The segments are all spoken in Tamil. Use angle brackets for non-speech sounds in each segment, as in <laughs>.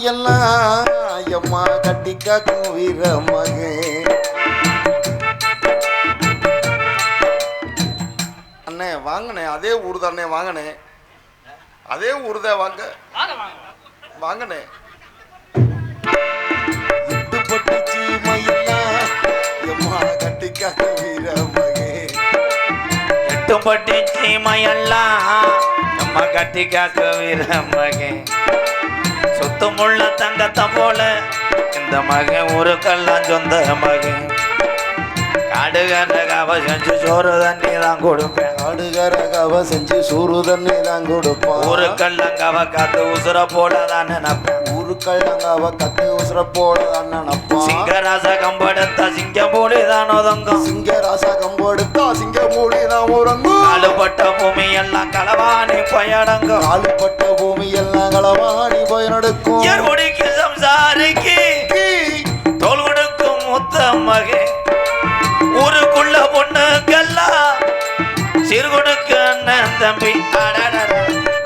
எல்லாம் எம்மா கட்டி காக்கும் வீர மகே. அண்ணே வாங்கண்ணே அதே ஊர் தானே வாங்கண்ணே. அதே ஊர் தான் வாங்க. வாங்கண்ணே. இட்டுப்பட்டு சீமையெல்லாம் எம்மா கட்டி காக்கும் வீர மகே எட்டுப்பட்டி சீமையெல்லாம் நம்ம கட்டி காக்க வீரமகே சுத்தமுள்ள தங்கத்தை போல. இந்த மகன் ஊருக்கெல்லாம் சொந்த மகன். காடுகண்ட காவ செஞ்சு சோறு தண்ணி தான் கொடுப்பேன். ஆடுகார கவ செஞ்சு சூறு தண்ணி தான் கொடுப்பான். ஊருக்கெல்லாம் கவ காத்து உசுர போட தான் நினைப்பேன். ஊருக்கள்ளங்காவ கத்தி உசுர போட நினப்பான். சிங்கராச கம்பெடுத்த சிங்கம் போலி தான் ஒதுங்கும். சிங்க ராசா கம்பெடுத்தா சிங்க மூலி தான் உறங்கும். காலுப்பட்ட பூமி எல்லாம் களவாணி பயணங்கும் காலுப்பட்ட பூமி எல்லாம் களவாணி என் முடிக்கு சம்சாரிக்கு? தோல் கொடுக்கும் முத்த மகே. ஊருக்குள்ள பொண்ணுக்கெல்லாம் சிறு கொடுக்க அண்ணன் தம்பி.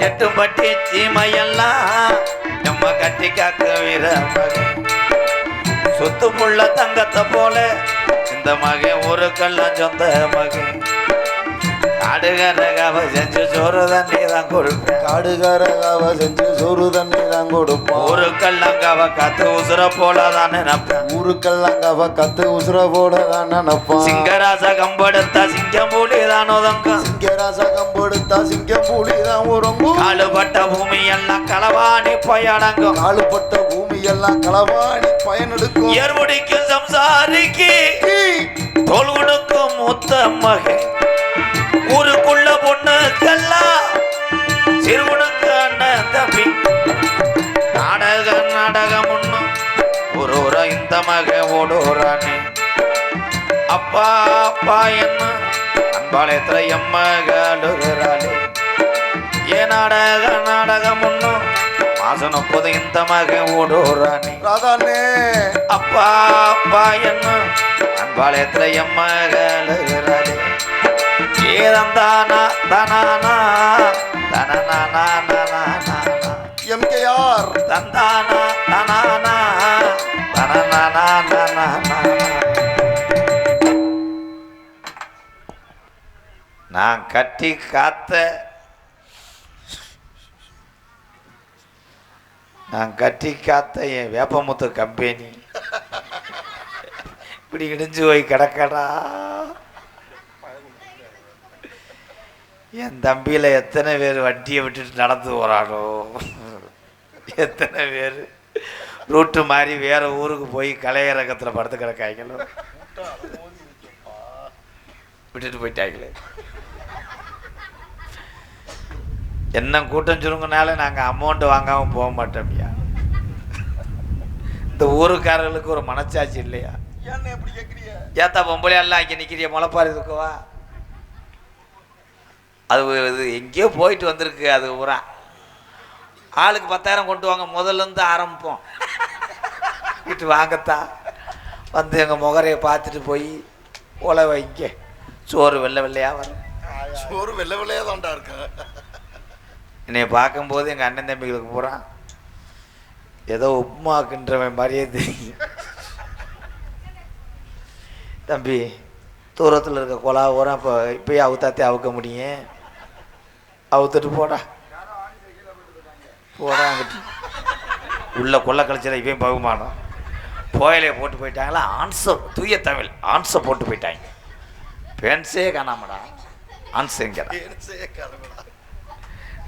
எட்டு பட்டி சீமையெல்லாம் நம்ம கட்டி காக்க வீர மகன் சுத்துமுள்ள தங்கத்தை போல இந்த மகன் ஊருக்கெல்லாம் சொந்த மகன் காடுகரகாவ செஞ்சு சோறு தண்ணி தான் கொடுப்பேன். காடுகார கவ செஞ்சு சூறு தண்ணி தான் கொடுப்பான். ஊருக்கெல்லாம் கவ காத்து உசுர போல தான் நினைப்பேன் ஊருக்கள்ளங்காவ கத்து உசுர போட தான் நினப்பான். சிங்கராச கம்பெடுத்த சிங்கம் பூலி தான் ஒதுங்கும். சிங்க ராசா கம்பெடுத்தா சிங்க மூலி தான் உறங்கும் காலுப்பட்ட பூமி எல்லாம் களவாணி பயணங்கும் காலுப்பட்ட பூமி எல்லாம் களவாணி பயனெடுக்கும். ஏர்முடிக்கு சம்சாரிக்கு தோல் கொடுக்கும் மூத்த மகன். ஊருக்குள்ள பொண்ணுக்கெல்லாம் சிறுவனுக்கு அண்ணன் தம்பி. நாடக நாடகம் ஒண்ணும் ஒரு ஒரு இந்த மகன் ஓடுறானே அப்பா அப்பா என்ன அன்பாளையத்துல எம்மகளுகிறாளே ஏ நாடக நாடகம் ஒண்ணும் மாசம் முப்பது இந்த மகன் ஓடுறானே அப்பா அப்பா என்ன அன்பாளையத்துல எம்மகளுகிறாளே எம்கேஆர். தந்தானா? தனானா? நனானா நான் கட்டி காத்த நான் கட்டி காத்த என் வேப்பமுத்து கம்பெனி. இப்படி இடிஞ்சு போய் கிடக்கடா. என் தம்பியில எத்தனை பேர் வண்டியை விட்டுட்டு நடந்து போறானோ? எத்தனை பேர்? ரூட்டு மாதிரி வேற ஊருக்கு போய் கலையரங்கத்தில் படுத்து கிடக்காங்களோ விட்டுட்டு போயிட்டாங்களே என்ன கூட்டம் சுருங்கினால நாங்கள் அமௌண்ட் வாங்காமல் போக மாட்டோம்யா இந்த ஊருக்காரர்களுக்கு ஒரு மனச்சாட்சி இல்லையா? ஏத்தா பொம்பளை எல்லாம் இங்கே நிற்கிறிய முளைப்பாரு இருக்குவா? அது இது எங்கேயோ போயிட்டு வந்திருக்கு அது ஊரா. ஆளுக்கு பத்தாயிரம் கொண்டு வாங்க முதல்ல இருந்து ஆரம்பிப்போம். வீட்டு வாங்கத்தா. வந்து எங்கள் முகரையை பார்த்துட்டு போய் உழை வைங்க. சோறு வெள்ளை வெள்ளையா வரும். சோறு வெள்ளை வெள்ளையா தான்டா இருக்கு. என்னை பார்க்கும்போது எங்கள் அண்ணன் தம்பிகளுக்கு போகிறான் ஏதோ உப்புமாக்குன்றவன் மாதிரியே தெரியும். தம்பி தூரத்தில் இருக்க குழா ஊரம் இப்போ இப்போயே அவுத்தாத்தே அவுக்க முடியும். அவுத்துட்டு போடா. போடா அங்கிட்டு. உள்ள கொள்ள கழிச்சல இவன் பகுமானம்? புயலையை போட்டு போயிட்டாங்களா? ஆன்சர் தூய தமிழ். ஆன்சர் போட்டு போயிட்டாங்க. பென்ஸே காணாமடா. ஆன்சர் எங்கடா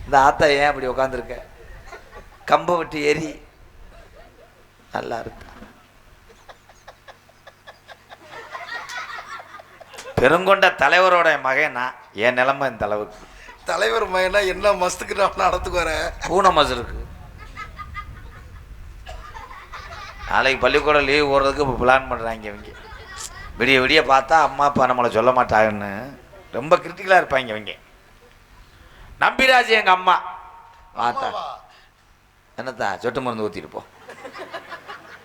இந்த ஆத்தா ஏன் அப்படி உட்காந்துருக்க கம்பை விட்டு ஏறி நல்லா இருக்கு. பெருங்கொண்ட தலைவரோட மகனா? என் நிலைமை இந்த அளவுக்கு. தலைவர் மகனா என்ன மஸ்துக்கு நான் நடத்துக்கு வரேன்? பூனை மசு இருக்கு. நாளைக்கு பள்ளிக்கூடம் லீவ் போடுறதுக்கு இப்போ பிளான் பண்ணுறாங்க இவங்க. விடிய விடிய பார்த்தா அம்மா அப்பா நம்மளை சொல்ல மாட்டாங்கன்னு ரொம்ப கிரிட்டிக்கலாக இருப்பாங்க இவங்க. நம்பிராஜ் எங்கள் அம்மா. வாத்தா. என்னத்தா சொட்டு மருந்து ஊற்றிட்டு போ.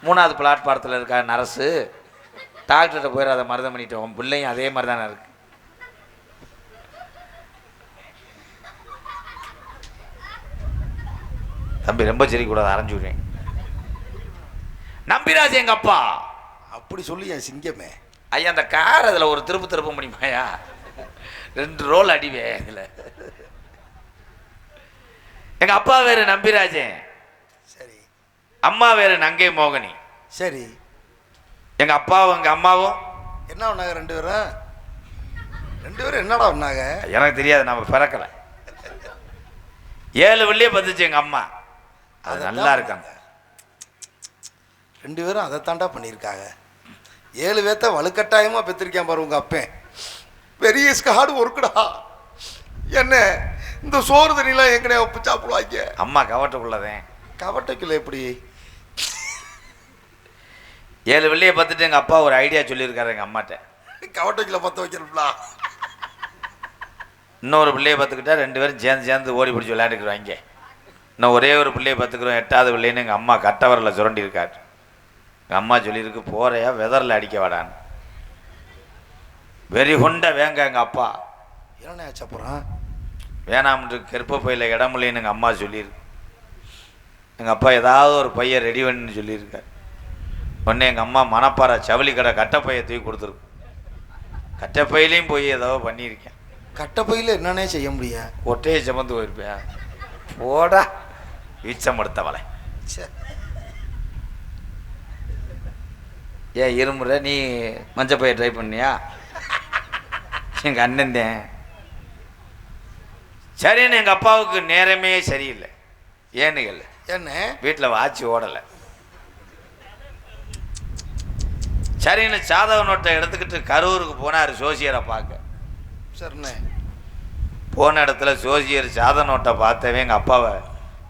மூணாவது பிளாட்பாரத்தில் இருக்க நரசு டாக்டர்கிட்ட போயிடாத மருதம் பண்ணிட்டு உன் பிள்ளையும் அதே மாதிரி தானே இருக்கு. தம்பி ரொம்ப சிரிக்கக்கூடாது அரைஞ்சு விடுவேன். நம்பிராஜ் எங்க அப்பா? அப்படி சொல்லி என் சிங்கமே. ஐயா அந்த கார் அதில் ஒரு திருப்பு திருப்ப முடியுமாயா ரெண்டு ரோல் அடிவே இதில் எங்க அப்பா வேறு நம்பிராஜன் சரி. அம்மா வேறு நங்கை மோகனி. சரி. எங்க அப்பாவும் எங்க அம்மாவும்? என்ன பண்ணாங்க ரெண்டு பேரும்? ரெண்டு பேரும் என்னடா பண்ணாங்க எனக்கு தெரியாது நம்ம பிறக்கல. ஏழு வெள்ளியே பத்துச்சு எங்க அம்மா. அது நல்லா இருக்காங்க. ரெண்டு பேரும் அதைத்தாண்டா பண்ணியிருக்காங்க. ஏழு பேர்த்த வலுக்கட்டாயமாக பெற்றிருக்கேன் பாரு உங்கள் அப்பேன். பெரிய ஸ்காடு ஒர்க்குடா. என்ன இந்த சோறு தண்ணிலாம் எங்கனே உப்பு சாப்பிடுவாங்க? அம்மா கவட்டுக்குள்ளதேன். கவட்டைக்குள்ள எப்படி? ஏழு வெள்ளியை பார்த்துட்டு எங்க அப்பா ஒரு ஐடியா சொல்லியிருக்காரு எங்க அம்மாட்ட. கவட்டைக்குள்ள பற்ற வைக்கிறோம்ல இன்னொரு பிள்ளையை பார்த்துக்கிட்டா ரெண்டு பேரும் சேர்ந்து சேர்ந்து ஓடி பிடிச்சி விளையாண்டுக்குறாங்க இன்னும் ஒரே ஒரு பிள்ளையை பார்த்துக்கிறோம் எட்டாவது பிள்ளைன்னு எங்கள் அம்மா கட்டவரில் சுரண்டி இருக்காரு எங்கள் அம்மா சொல்லியிருக்கு போறையா வெதரில் அடிக்க வாடான்னு. வெறி கொண்ட வேங்க எங்கள் அப்பா. என்னண்ணே ஆச்சு அப்புறம்? வேணாம்னு கெருப்ப பையில் இடம் இல்லைன்னு எங்கள் அம்மா சொல்லியிருக்கு. எங்கள் அப்பா ஏதாவது ஒரு பையன் ரெடி பண்ணுன்னு சொல்லியிருக்காரு. உடனே எங்கள் அம்மா மணப்பாறை சவுளி கடை கட்டப்பையை தூக்கி கொடுத்துருக்கு. கட்டப்பையிலையும் போய் ஏதோ பண்ணியிருக்கேன். கட்டப்பையில் என்னன்னே செய்ய முடியும்? ஒட்டையை சுமந்து போயிருப்பியா? போடா. வீச்சம் எடுத்தவளை ஏன் இருமுறை நீ மஞ்சப்பையை ட்ரை பண்ணியா? எங்கள் அண்ணன் தான். சரின்னு எங்கள் அப்பாவுக்கு நேரமே சரியில்லை. ஏன்னு இல்லை என்ன வீட்டில் வாட்சி ஓடலை. சரின்னு சாதக நோட்டை எடுத்துக்கிட்டு கரூருக்கு போனார் சோசியரை பார்க்க. சரிண்ணே. போன இடத்துல சோசியர் சாத நோட்டை பார்த்தவே எங்கள் அப்பாவை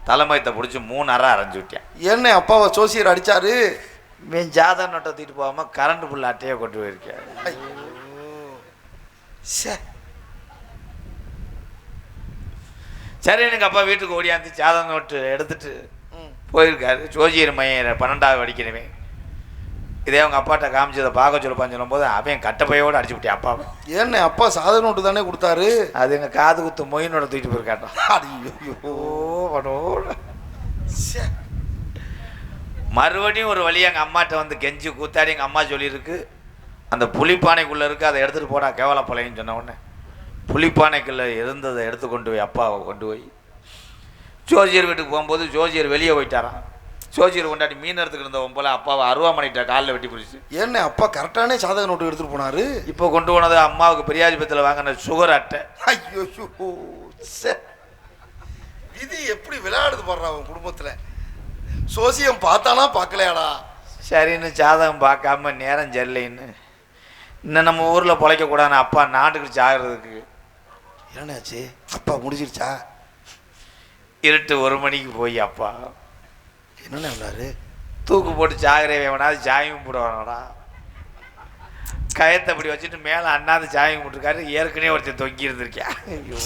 தலைமையத்தை பிடிச்சி மூணு அறை அரைஞ்சு விட்டேன். என்ன அப்பாவை சோசியர் அடிச்சாரு? இவன் ஜாதக நோட்டை தூக்கிட்டு போகாமல் கரண்ட் புல் அட்டையை கொண்டு போயிருக்கேன் ஐயோ. ச்சே. சரி எனக்கு அப்பா வீட்டுக்கு ஓடியாந்து ஜாதக நோட்டு எடுத்துட்டு ம். போயிருக்காரு. ஜோசியர் மையன் பன்னெண்டாவது படிக்கிறவன். இதே அவங்க அப்பாட்ட காமிச்சதை பார்க்க சொல்லப்பான்னு சொல்லும்போது அவன் கட்டப்பையோடு அடிச்சு விட்டேன் அப்பாவை. ஏண்ணே அப்பா சாதன நோட்டு தானே கொடுத்தாரு? அது எங்கள் காது குத்து மொயினோட தூக்கிட்டு போயிருக்காட்டம் ஐயோ மறுபடியும் ஒரு வழி எங்கள் அம்மாட்ட வந்து கெஞ்சி கூத்தாடி எங்கள் அம்மா சொல்லியிருக்கு. அந்த புளிப்பானைக்குள்ளே இருக்கு அதை எடுத்துகிட்டு போடா கேவலப்பலைன்னு சொன்ன உடனே. புளிப்பானைக்குள்ளே இருந்ததை எடுத்து கொண்டு போய் அப்பாவை கொண்டு போய். ஜோசியர் வீட்டுக்கு போகும்போது ஜோசியர் வெளியே போயிட்டாராம். ஜோசியர் கொண்டாடி மீன் எடுத்துக்கிட்டு இருந்தவன் போல அப்பாவை அருவாமணிட்ட காலில் வெட்டி பிடிச்சி. ஏண்ணே அப்பா கரெக்டானே சாதக நோட்டு எடுத்துட்டு போனாரு? இப்போ கொண்டு போனது அம்மாவுக்கு பெரியாஜிபத்தில் வாங்கின சுகர் அட்டை. ஐயோ இது எப்படி விளையாடுது பாடுறா அவன் குடும்பத்தில். சோசியம் பார்த்தானா பார்க்கலையாடா? சரின்னு ஜாதகம் பார்க்காம நேரம் சரியில்லைன்னு. இன்னும் நம்ம ஊரில் பிழைக்கக்கூடாதுன்னு அப்பா நாட்டுக்கு சாகிறதுக்கு. என்னண்ணாச்சு அப்பா முடிச்சிருச்சா இருட்டு ஒரு மணிக்கு போய் அப்பா. என்னண்ணே விளாரு தூக்கு போட்டு சாகிறே வேணாது சாயம் போடுவானடா கயத்தை அப்படி வச்சுட்டு மேலே அண்ணாந்து சாயம் போட்டிருக்காரு ஏற்கனவே ஒருத்தன் தொங்கி இருந்திருக்கேன் ஐயோ.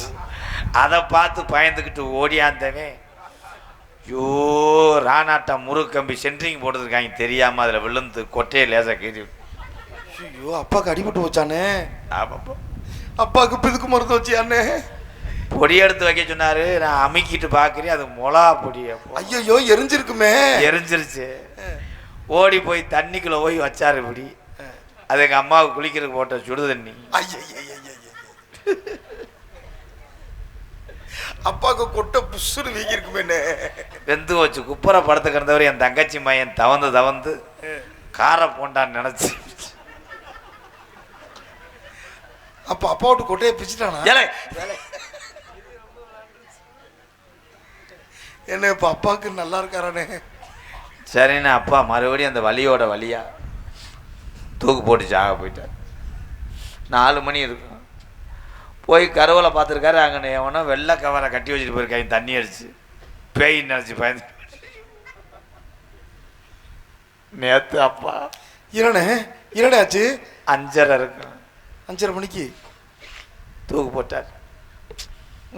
அதை பார்த்து பயந்துக்கிட்டு ஓடியாந்தவன். ஐயோ ராணாட்டா முறுக்கம்பி சென்ட்ரிங் போட்டுருக்காங்க தெரியாமல் அதில் விழுந்து கொட்டையை லேசாக கீறி ஐயோ அப்பாவுக்கு அடிபட்டு வச்சானே ஆமாப்பா. அப்பாவுக்கு பிதுக்கு மருந்து வச்சியானே பொடி எடுத்து வைக்க சொன்னாரு. நான் அமுக்கிட்டு பார்க்குறேன். அது மொளா பொடி. ஐயோ எரிஞ்சிருக்குமே. எரிஞ்சிருச்சு. ஓடி போய் தண்ணிக்குள்ள போய் வச்சாரு இப்படி. அது எங்கள் அம்மாவுக்கு குளிக்கிறதுக்கு போட்ட சுடு தண்ணி. அப்பாவுக்கு கொட்டை புஷ்ஷுன்னு வீங்கிருக்குமேண்ணே வெந்து வச்சு குப்புற படுத்து கிடந்தவர் என் தங்கச்சி மையன் தவந்து தவந்து காரை போண்டான்னு நினச்சி அப்ப அப்பா விட்டு கொட்டையை பிச்சுட்டானா என்ன இப்ப அப்பாவுக்கு நல்லா இருக்காரானே. சரின்னு அப்பா மறுபடியும் அந்த வலியோட வலியா? தூக்கு போட்டு சாக போயிட்டார். நாலு மணி இருக்கும். போய் கருவலை பார்த்துருக்காரு அங்கே எவனோ வெள்ளை கவரை கட்டி வச்சுட்டு போயிருக்காங்க தண்ணி அடிச்சு. பேய் நினச்சி பயந்து நேற்று அப்பா. என்னடே ஆச்சு? அஞ்சரை இருக்கும். அஞ்சரை மணிக்கு. தூக்கு போட்டார்.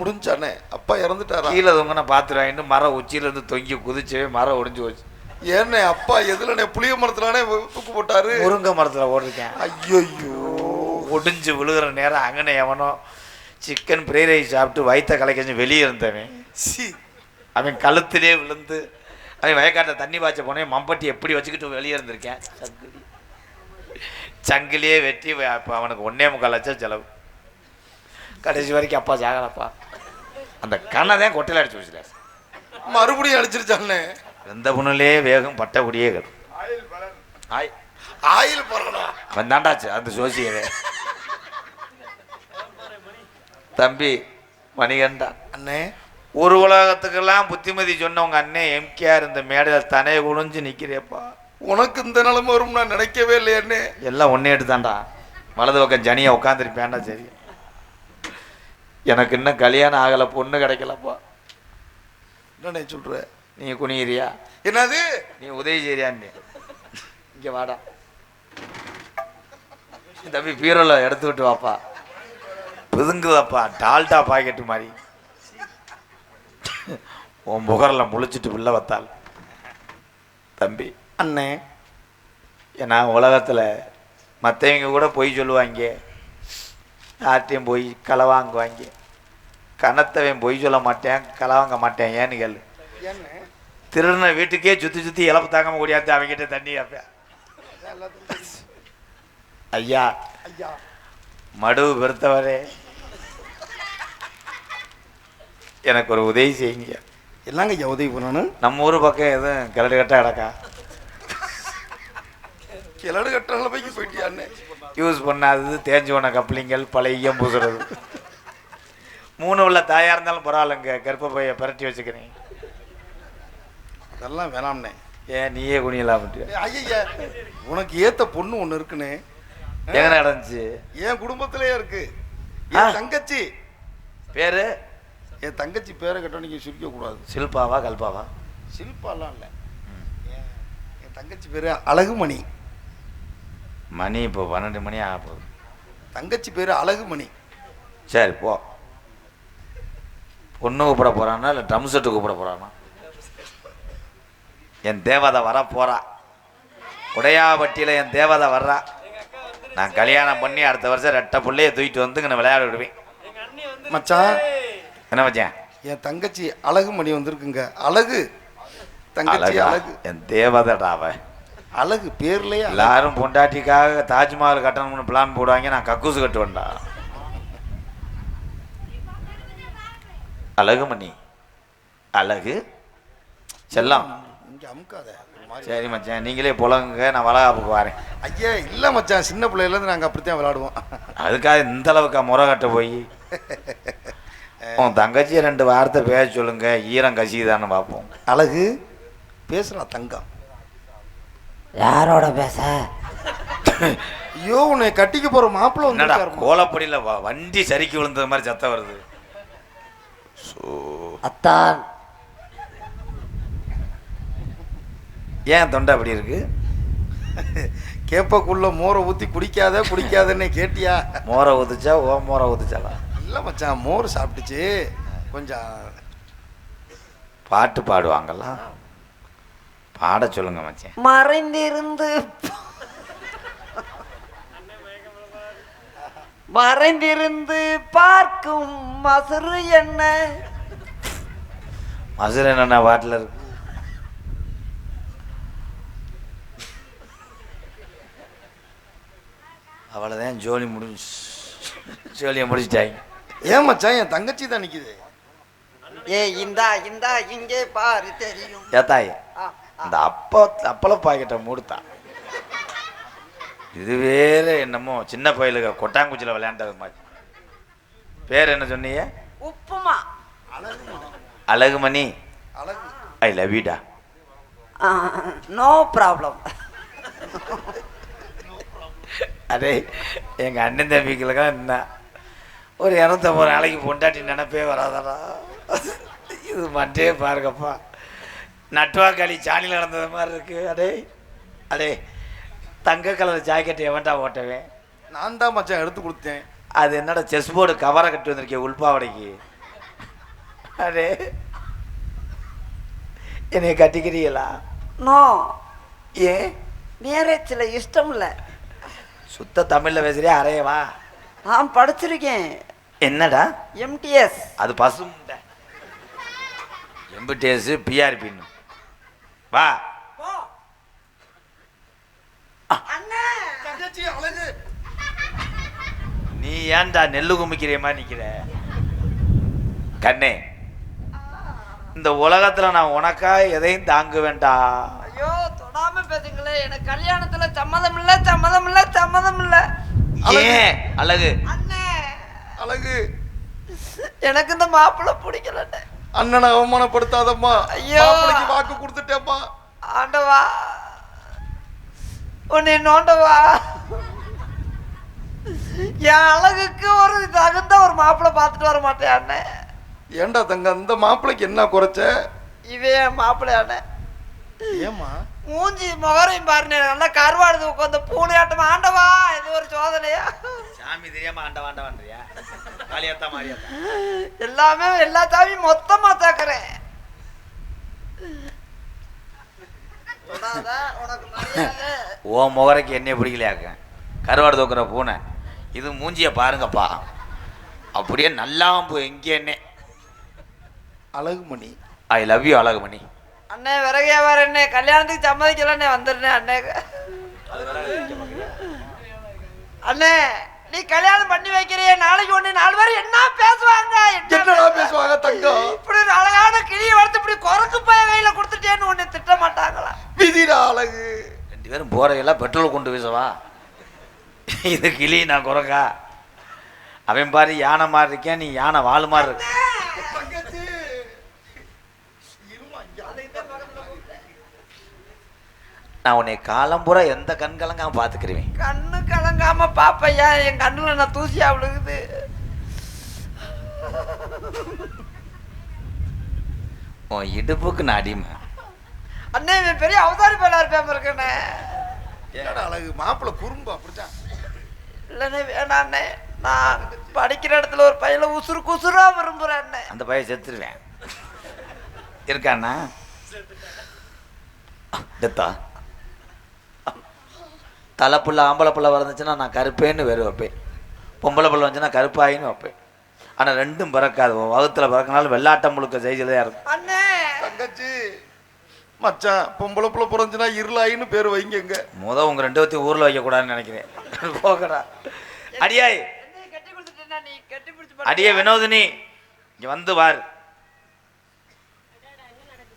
முடிஞ்சானே? அப்பா இறந்துட்டாரா? கீழே தொங்கின பார்த்துருவாங்கன்னு மரம் உச்சியிலேருந்து தொங்கி குதிச்சவே மரம் ஒடிஞ்சு போச்சு. ஏண்ணே அப்பா எதுலண்ணே புளிய மரத்துலானே தூக்கு போட்டாரு? முருங்கை மரத்தில் ஓடிருக்கேன் ஐயோ ஒடிஞ்சு விழுகிற நேரம் அங்கனே எவனோ சிக்கன் ஃப்ரைட் ரைஸ் சாப்பிட்டு வயிற்ற கலைக்கஞ்சு வெளியே இருந்தவன். சி. அவன் கழுத்திலே விழுந்து அது வயக்காட்டில் தண்ணி பாய்ச்ச போனேன் மம்பட்டி எப்படி வச்சுக்கிட்டு வெளியே இருந்திருக்கேன்? சங்கிலி. சங்கிலியே வெட்டி அவனுக்கு ஒன்னே முக்கால் லட்சம் செலவு. கடைசி வரைக்கும் அப்பா ஜாகலப்பா. அந்த கண்ணை தான் கொட்டையில் அடிச்சு வச்சுட்டார் மறுபடியும் அடிச்சிருச்சானே எந்த புண்ணுலே வேகம் பட்ட குடியே கடும் ஆய். ஆயில் போறணும் அவன் தாண்டாச்சு அந்த சோசியவே தம்பி மணிகண்டா அண்ணே. ஒரு உலகத்துக்கெல்லாம் புத்திமதி சொன்ன உங்க அண்ணன் எம்கேஆர் இந்த மேடையில் தனையை குனிஞ்சு நிற்கிறேப்பா உனக்கு இந்த நிலைமை வரும் நான் நினைக்கவே இல்லையே அண்ணே. எல்லாம் ஒன்றே எடுத்தாண்டா வலது பக்கம் ஜனியை உட்காந்துருப்பேன்டா சரி. எனக்கு இன்னும் கல்யாணம் ஆகலை பொண்ணு கிடைக்கலப்பா. என்னண்ணே சொல்ற? நீ குனிகிறியா என்னது? நீ உதவி செய்றியான்னு இங்கே வாடா. தம்பி பீரோல எடுத்து விட்டு வாப்பா. பிதுங்குதப்பா டால்டா பாக்கெட்டு மாதிரி. உன் முகரில் முழிச்சிட்டு பிள்ளை வத்தாள். தம்பி அண்ணே. ஏன்னா உலகத்தில் மற்றவங்க கூட பொய் சொல்லுவாங்க. யார்ட்டையும் போய் களை வாங்குவாங்க கணத்தவன் பொய் சொல்ல மாட்டேன் களை வாங்க மாட்டேன் ஏன்னு கேளு. திருடின வீட்டுக்கே சுற்றி சுற்றி இழப்பு தாங்காம ஓடியாந்து அவங்ககிட்ட தண்ணி கேட்பேன் ஐயா. ஐயா. மடுவு பெருத்தவரே. எனக்கு ஒரு உதவி செய்யுங்க. எல்லாங்க ஐயா உதவி பண்ணணும்? நம்ம ஊர் பக்கம் எதுவும் கிளடு கட்டா கிடக்கா? கிளடு கட்டுற நிலைமைக்கு போயிட்டியா அண்ணே? யூஸ் பண்ணாதது தேஞ்சு போன கப்ளிங்கள் பழைய பூசுறது. மூணு உள்ள தாயாக இருந்தாலும் பரவாயில்லைங்க கர்ப்பப்பையை பிரட்டி வச்சுக்கிறேன். அதெல்லாம் வேணாம்ண்ணே ஏன் நீயே குனியலாம் ஐயா உனக்கு ஏத்த பொண்ணு ஒண்ணு இருக்குண்ணே எங்கே நடந்துச்சு? என் குடும்பத்திலேயே இருக்கு. என் தங்கச்சி. பேரு? என் தங்கச்சி பேரை கட்ட நீங்க சுருக்க கூடாது. சில்பாவா கல்பாவா? சில்பாலாம் இல்லை. என் தங்கச்சி பேரு அழகுமணி. மணி இப்போ பன்னெண்டு மணி ஆக போகுது தங்கச்சி பேரு அழகுமணி. சரி போ. பொண்ணு கூப்பிட போறானா இல்லை ட்ரம் செட்டு கூப்பிட போறானா? என் தேவதை வர போறா. உடையாபட்டியில் என் தேவதை வர்றா. நான் கல்யாணம் பண்ணி அடுத்த வருஷம் ரெட்டை பிள்ளைய தூக்கிட்டு வந்து இங்கே விளையாட விடுவேன். மச்சான் என்ன வச்சேன் என் தங்கச்சி அழகுமணி வந்திருக்குங்க. அழகு. தங்கச்சி அழகா? அழகு. என் தேவதைடா அவ அழகு பேர்லயே அழகு. எல்லாரும் பொண்டாட்டிக்காக தாஜ்மஹால் கட்டணும்னு பிளான் போடுவாங்க நான் கக்கூசு கட்டுவேன்டா. அழகு செல்லம். அமுக்காத. ஒரு மாதிரி. சரி மச்சான் நீங்களே புலங்குங்க நான் வளகாப்புக்கு வரேன். ஐயா இல்ல மச்சான் சின்ன பிள்ளையில இருந்து நாங்க அப்படித்தான் விளையாடுவோம் அதுக்காக இந்த அளவுக்கு முறை கட்ட போய். <laughs> உன் தங்கச்சியை ரெண்டு வார்த்தை பேச சொல்லுங்க ஈரம் கசிதான்னு பார்ப்போம். அழகு? பேசுறான் தங்கம். யாரோட பேச? ஐயோ உன்னை கட்டிக்க போற மாப்பிள்ள வந்து கோலப்படியில் வண்டி சறுக்கி விழுந்தது மாதிரி சத்தம் வருது. ஸோ அத்தான் ஏன் தொண்டை அப்படி இருக்கு? கேப்பக்குள்ள மோரை ஊத்தி குடிக்காத குடிக்காதன்னு கேட்டியா? மோரை ஊத்துச்சா ஓ மோரை ஊத்துச்சாலா இல்ல மச்சான் மோர் சாப்பிட்டுச்சு. கொஞ்சம். பாட்டு பாடுவாங்கல்ல பாட சொல்லுங்க மச்சான். மறைந்திருந்து மறைந்திருந்து பார்க்கும் மசுறு என்ன? மசுர் என்னென்ன பாட்டில் இருக்கு. அவ்வளோதான் ஜோலி முடிஞ்சு. ஜோலியை முடிச்சிட்டாங்க. ஏன் மச்சான் என் தங்கச்சி தான் நிக்குது. ஏ இந்தா இந்தா இங்கே பாரு தெரியும். ஏத்தாய். ஆ, அந்த அப்பா அப்பள பாக்கெட்டை மூடுத்தான் இது வேற என்னமோ சின்ன பயலுக கொட்டாங்குச்சியில் விளையாண்டது மாதிரி. பேர் என்ன சொன்னீங்க? உப்புமா. அழகுமணி. அழகு. ஐ லவ் யூடா நோ ப்ராப்ளம் அதே எங்கள் அண்ணன் தம்பிகளுக்கெல்லாம் என்ன ஒரு இரநூத்தம்பது நாளைக்கு பொண்டாட்டி நினப்பே வராதடா. இது மண்டே பாருங்கப்பா. நட்டுவாக்காளி சாணியில் நடந்தது மாதிரி இருக்கு. அடே அடே தங்க கலர் ஜாக்கெட் எவன்டா ஓட்டவே? நான் தான் மச்சான் எடுத்து கொடுத்தேன். அது என்னடா செஸ் போர்டு கவரை கட்டி வந்திருக்கேன் உள்பாவடைக்கு? அடே என்னைய கட்டிக்கிறீங்களா? நோ. ஏன் மேரேஜில் இஷ்டம் இல்லை. சுத்த தமிழில் பேசுறியா? அறையவா நான் படிச்சிருக்கேன். என்னடா? எம்டிஎஸ் அது பசுமுண்டை எம்பிடிஎஸ் பிஆர்பின்னு வா. அண்ணே. தங்கச்சி அழகு. நீ ஏன்டா நெல்லு குமிக்கிற மாதிரி நிக்கிற? கண்ணே இந்த உலகத்துல நான் உனக்கா எதையும் தாங்க வேண்டாம் ஐயோ தொடாம பேசுங்களே. எனக்கு கல்யாணத்துல சம்மதம் இல்ல சம்மதம் இல்ல சம்மதம் இல்ல. ஏன் அழகு. அண்ணே. அழகு. எனக்கு இந்த மாப்பிள்ளை பிடிக்கலண்ணே. அண்ணனை அவமானப்படுத்தாதம்மா. ஐயோ. மாப்பிளைக்கு வாக்கு கொடுத்துட்டேம்மா. ஆண்டவா. உன்னை நோண்டவா. என் அழகுக்கு ஒரு தகுந்த ஒரு மாப்பிள்ளை பார்த்துட்டு வர மாட்டேன் அண்ணே. ஏன்டா தங்க அந்த மாப்பிளைக்கு என்ன குறைச்ச? இவே என் மாப்பிள்ளை அண்ணே. ஏம்மா? மூஞ்சி முகரையும் பாருங்க நல்லா கருவாடுது உட்காந்து பூனையாட்டம்? ஆண்டவா இது ஒரு சோதனையா? சாமி தெரியாம ஆண்ட வாண்டவான்றியா காளியாத்தா மாரியாத்தா? எல்லாமே எல்லா சாமியும் மொத்தமா தாக்குறேன். ஓ முகரைக்கு என்னைய பிடிக்கலையாக்க கருவாடு தூக்குற பூனை. இது மூஞ்சிய பாருங்கப்பா. அப்படியே நல்லாவும் போ எங்கே என்ன. Azhagumani. I love you Azhagumani. அண்ணே விறகு வியாபாரம் என்ன? கல்யாணத்துக்கு சம்மதிக்கலண்ணே வந்துருனே அண்ணே. அண்ணே நீ கல்யாணம் பண்ணி வைக்கிறியே நாளைக்கு ஒண்ணு நாலு பேர் என்ன பேசுவாங்க? என்னடா பேசுவாங்க? தங்கம்? இப்படி ஒரு அழகான கிளியை வளர்த்து இப்படி குரங்கு பைய கையில கொடுத்துட்டேன்னு ஒண்ணு திட்ட மாட்டாங்களா? விதிடா அழகு. ரெண்டு பேரும் போறையெல்லாம் பெட்ரோல் கொண்டு வீசவா இது கிளி நான் குரங்கா. அவன் பாரு யானை மாதிரி இருக்கேன் நீ யானை வாழு மாதிரி இருக்க. நான் உன்னை காலம்புற எந்த கண் கலங்காம பார்த்துக்கிறேன் கண்ணு கலங்காம பாப்பையா என் கண்ணுல நான் தூசியா விழுகுது? உன் இடுப்புக்கு நான் அடிமை. அண்ணே இவன் பெரிய அவதாரி பேலா இருப்பேன் இருக்கண்ணே. அழகு? மாப்பிளை குறும்பு அப்படித்தான். இல்லைண்ணே வேணாண்ணே. நான் படிக்கிற இடத்துல ஒரு பையல உசுறு குசுரா விரும்புறேன் அண்ணே. அந்த பையன் செத்துருவேன். இருக்காண்ணா? டெத்தா. தலை புள்ள ஆம்பளை புள்ள வந்துச்சுன்னா நான் கருப்பேன்னு வேறு வைப்பேன். பொம்பளை புள்ள வந்துச்சுன்னா கருப்பாயின்னு வைப்பேன். ஆனால் ரெண்டும் பிறக்காது. வகுத்தில் பிறக்கனாலும் வெள்ளாட்டம் முழுக்க செய்தியில் இருக்கும் அண்ணே! தங்கச்சி மச்சான் பொம்பளை புள்ள பிறந்துச்சுன்னா இருளாயின்னு பேர் வைங்கங்க முத உங்கள் ரெண்டு பேர்த்தையும் ஊரில் வைக்கக்கூடாதுன்னு நினைக்கிறேன். போகடா. அடியாய்! என்னைய கட்டி கொடுத்துட்டேன்னா நீ கட்டி பிடிச்சு அடியே வினோதினி இங்கே வந்து வார்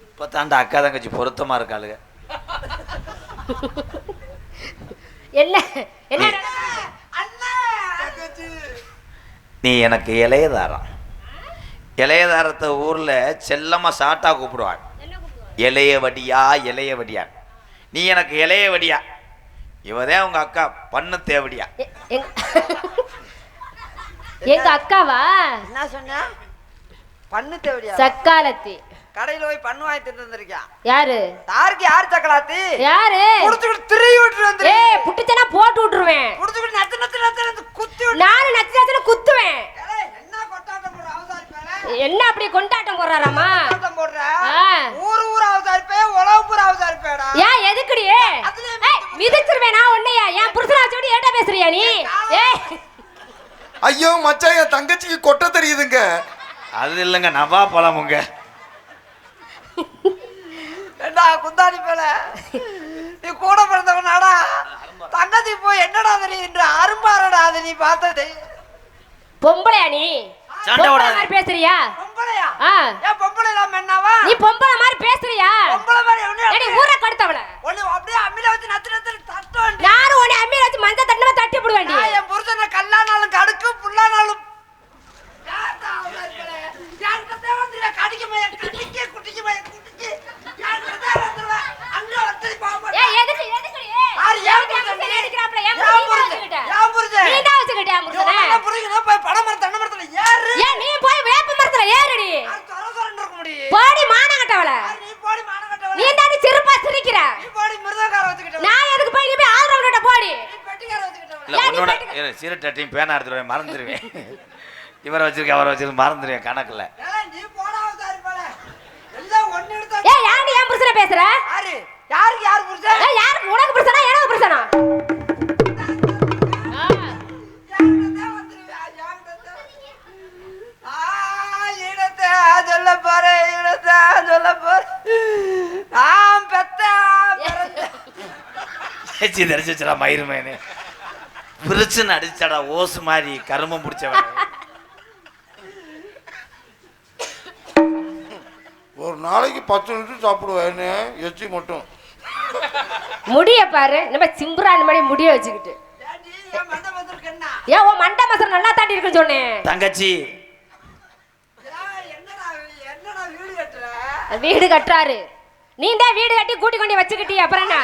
இப்போ தாண்டா அக்கா தங்கச்சி பொருத்தமாக இருக்காளுங்க <laughs> என்ன? என்ன? அண்ணே! நீ எனக்கு இளையதாரம். இளையதாரத்தை ஊரில் செல்லமாக சாட்டா கூப்பிடுவாள். இளைய வடியா இளைய வடியா நீ எனக்கு இளைய வடியா இவதே உங்க அக்கா பண்ணு தேவடியா. எங்க அக்காவா? என்ன சொன்ன? பண்ணு தேவடியா? சக்காலத்தி. கடையில போய் பண்ணு வாங்கி திட்டு வந்திருக்கியா யாரு? யாருக்கு யார் சக்கலாத்தி யாரு? புடிச்சுக்கிட்டு திரும்பி விட்டு வந்து ஏய் புட்டுச்சனா போட்டு விட்டுருவேன். புடிச்சுக்கிட்டு நத்து நத்து நத்து நத்து குத்தி விட்டு. நானும் நச்சு நச்சுன்னு குத்துவேன். என்ன கொட்டாட்டம் போடுற அவதாரி என்ன அப்படி கொண்டாட்டம் போடுறாராமா? கொட்டாட்டம் போடுற? ஆ. ஊர் ஊர் அவதாரி பே உலகம் பூரா அவதாரி பேடா ஏன் எதுக்குடி மிதிச்சிருவேன் நான் உன்னையா என் புருஷனை வச்சுட்டு ஏட்டா பேசுறியா நீ? ஏய். ஐயோ மச்சான் என் தங்கச்சிக்கு கொட்ட தெரியுதுங்க. அது இல்லைங்க நவா பழமுங்க ஏண்டா குந்தாடி மேல நீ கூட பிறந்தவனாடா. தங்கச்சி போய் என்னடா தெரியுன்ற அரும்பாரடா அது நீ பார்த்தது. பொம்பளையா நீ? பொம்பளை. மாதிரி பேசுறியா? பொம்பளையா? ஏன் பொம்பளை இல்லாம என்னவா நீ பொம்பளை மாதிரி பேசுறியா? பொம்பளை மாதிரி ஊரை கடுத்தவள ஒண்ணு அப்படியே அம்மில வச்சு நத்து நத்து தட்ட வேண்டி நானும் உன்னை அம்மியில வச்சு மஞ்சள் தட்டினமா தட்டி போடுவேண்டி நான் என் புருஷனை கல்லானாலும் கடுக்கு புல்லானாலும் யார்டா அவதாரி மேல? யார்கிட்ட தான் வந்துருவ? கடிக்க மய, கடிக்க, குட்டிக்க மய, குட்டிக்க. யார்கிட்ட தான் வந்துருவ? அங்க வந்து பாப்பா. ஏய் எதுக்கு எதுக்குடி யார் ஏன் எதுக்கு புருஷன் புருஷனை நீ? அடிக்கிறாப்புல? என் ஏன் புருஷனை புருஷன்? வச்சுக்கிட்ட? ஏன் புருஷன்? நீ தான் வச்சுக்கிட்ட என் புருஷனை. இவனெல்லாம் புரியுதுன்னா போய் பனை மரம், தென்னை மரத்துல ஏறு. ஏன் நீ போய் வேப்ப மரத்துல ஏறுடி யார் சொர சொரன்னு இருக்க முடியும்? போடி மானங்கட்டவள யார் நீ போடி மானங்கெட்டவளே. நீ தாண்டி சிரிப்பா சிரிக்கிற நீ போடி மிருதகார வச்சுக்கிட்டவளே. நான் எதுக்கு போய் நீ போய் ஆதரவுகிட்ட போடி நீ பெட்டிக்கார வச்சுக்கிட்டவளே. இல்லை ஏன் நீ சீரட்டையும் பேனா எடுத்துருவேன் மறந்துடுவேன் இவரை வச்சிருக்க அவரை வச்சிருக்க மறந்துடுவேன் கணக்கில். ஏய் யாண்டி என் புருஷனை பேசுற? யாரு? யாருக்கு யார் புருஷன்? ஏய் யாருக்கு உனக்கு புருஷனா எனக்கு புருஷனா? சொல்ல போறேன், ஈழத்தை சொல்ல போறேன். நான் பெத்த தெரிச்சு வச்சுடா மயிருமேனு பிரிச்சுன்னு அடிச்சடா ஓசு மாதிரி கருமம் பிடிச்சவன். ஒரு நாளைக்கு பத்து நிமிஷம் சாப்பிடுவேன் எச்சி மட்டும். முடிய பாரு. நம்ம சிம்புரான் மாதிரி முடிய வச்சுக்கிட்டு. ஏன் உன் மண்டை மசரம் நல்லா தாண்டி இருக்குன்னு சொன்னேன். தங்கச்சி. ஏய், என்னடா என்னடா வீடு கட்டுற? வீடு கட்டுறாரு. நீ தான் வீடு கட்டி கூட்டி கொண்டு வச்சுக்கிட்டி அப்புறம் என்ன?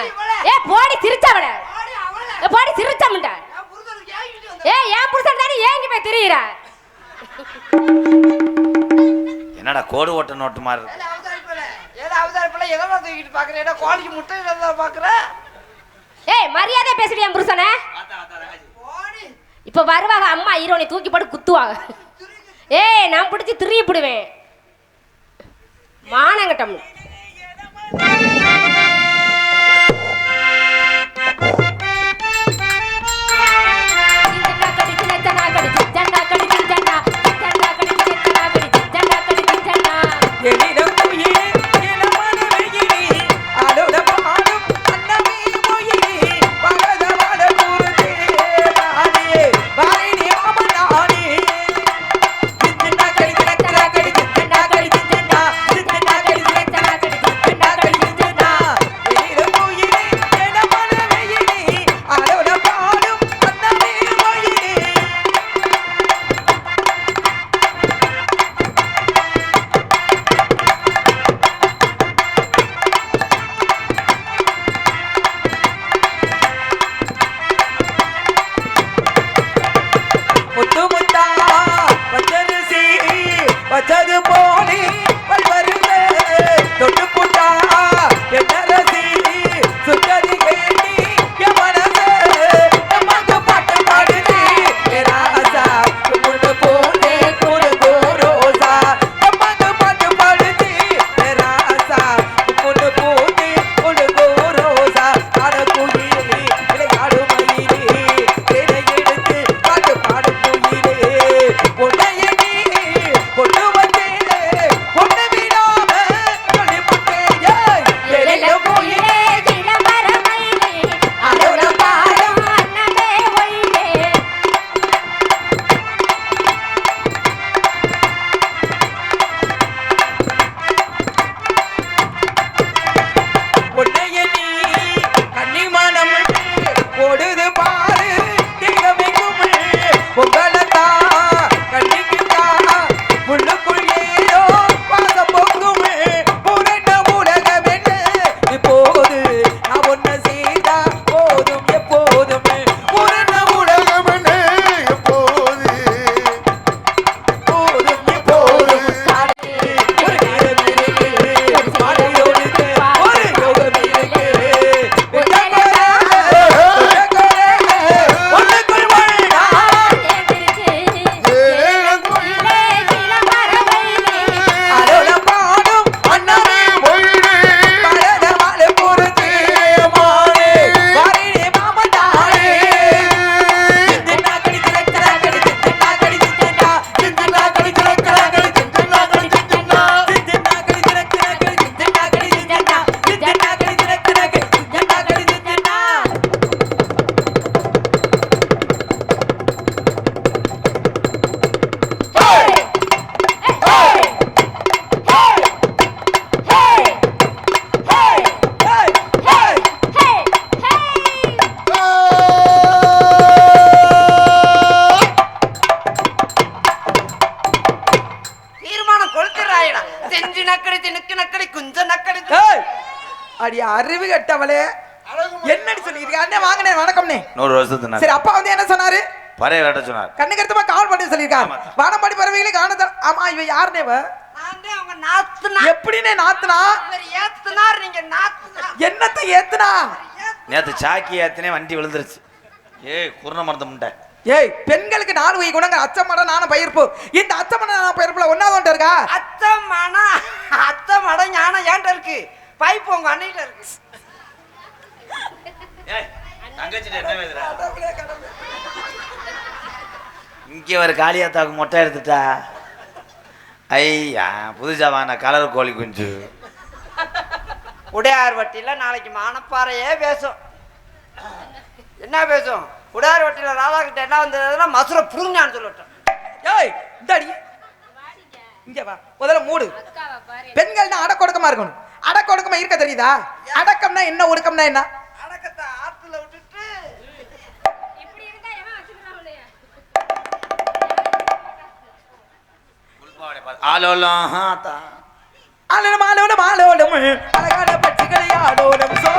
ஏ போடி. சிரிச்சவன போடி சிரிச்சமுண்டா என் புருஷனுக்கு ஏன் வீட்டு வந்த ஏ என் புருஷன் தானே ஏங்கி போய் திரியிற என்னடா கோடு ஓட்ட நோட்டு மாதிரி இருக்கு ஏல அவதாரிப்பல எதெல்லாம் தூக்கிட்டு பாக்குற ஏடா கோழிக்கு முட்டை எல்லாம் பாக்குற ஏய் மரியாதை பேசுடி என் புருஷனை இப்ப வருவாங்க அம்மா ஈரோனை தூக்கி போட்டு குத்துவாங்க ஏய் நான் பிடிச்சி திரிய போடுவேன் மானங்கட்டம் செஞ்சு நக்கடி திணுக்கு நக்கடி குஞ்ச நக்கடி ஏய் அடி அறிவு கட்டவளே. என்னடி சொல்லிருக்க அண்ணே வாங்கனே வணக்கம்னே நூறு வருஷத்துக்கு சரி அப்பா வந்து என்ன சொன்னாரு? பறைய சொன்னார். கண்ணு கருத்தமா கால் பண்ணி சொல்லிருக்காரு வானம்பாடி பறவைகளை காண ஆமா இவ யாருனே இவ? நான் தான் அவங்க நாத்துனா. எப்படினே நாத்துனா? இவர் ஏத்துனார் நீங்க நாத்துனா. என்னத்தை ஏத்துனா? நேத்து சாக்கி ஏத்தினே வண்டி விழுந்துருச்சு. ஏய் குருண மருந்து முண்டை ஏய் பெண்களுக்கு நாலு வகை குணங்கள். அச்சமட நான பயிர்ப்பு. இந்த அச்சமட நான பயிர்ப்புல ஒன்னாவது இருக்கா? அச்சமனா அச்சமட ஞானம் ஏன்ட்ட இருக்கு? பைப்பு உங்க அண்ணிட்ட இருக்கு. இங்கே ஒரு காளியாத்தாவுக்கு மொட்டை எடுத்துட்டா. ஐயா புதுசா வாங்கின கலர் கோழி குஞ்சு. உடையார் வட்டியில் நாளைக்கு மானப்பாறையே பேசும். என்ன பேசும்? உடார் உடாரவட்டியில் ராதா கிட்ட என்ன வந்ததுன்னா மசுரை புரிஞ்சான்னு சொல்லிட்டேன் ஏய் இந்தாடி. இங்க வா. முதல்ல மூடு. பெண்கள்னா அடக்கொடுக்கமா இருக்கணும். அடக்கொடுக்கமா இருக்க தெரியுதா? அடக்கம்னா என்ன ஒடுக்கம்னா என்ன? அடக்கத்தை ஆத்துல விட்டுட்டு. ஆலோலம் ஆலோலம் ஆலோலம் ஆலோலம். அழகான பட்சிகளை ஆலோலம் சோ.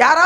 ಯಾರ